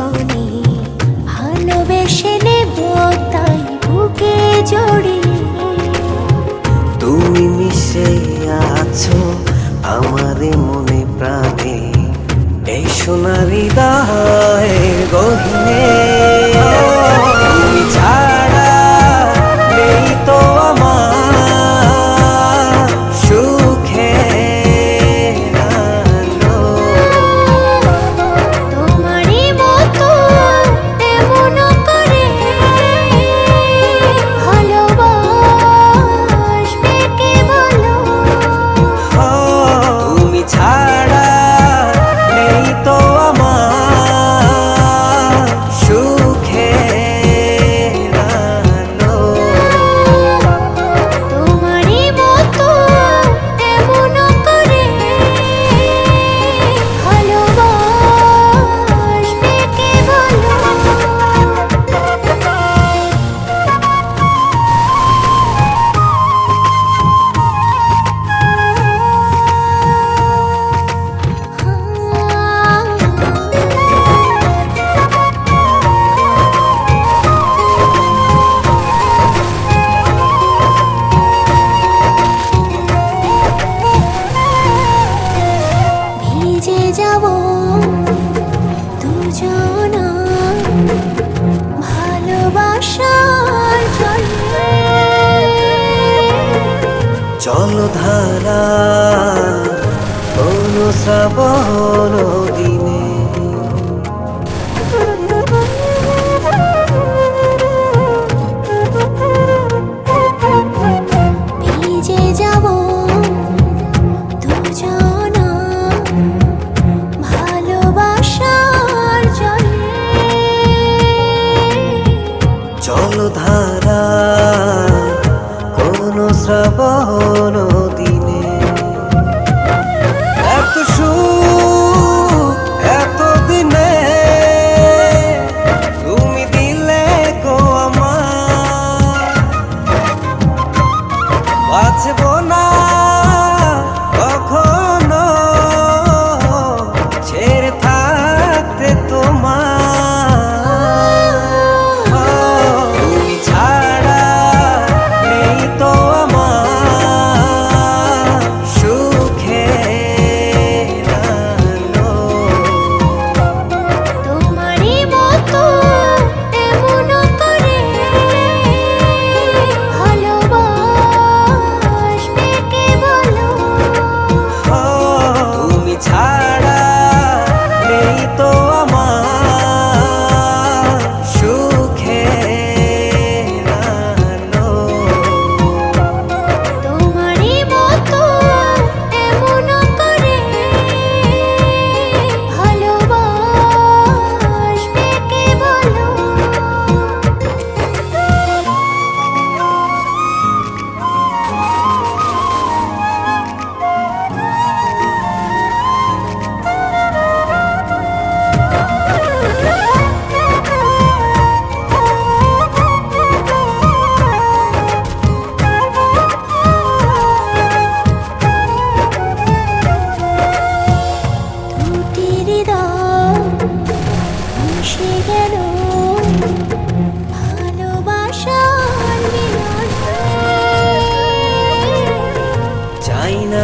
জীবনে ভালোবেসে নেব তাই বুকে জড়িয়ে। তুমি মিশে আছো আমার মনে প্রাণে, এই সোনারি দায় গহিনে। দুজনা ভালোবাসার জলে জলধারা কোন বাঁচব না।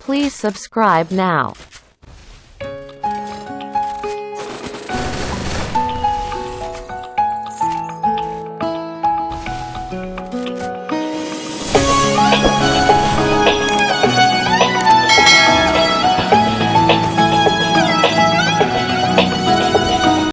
Please subscribe now.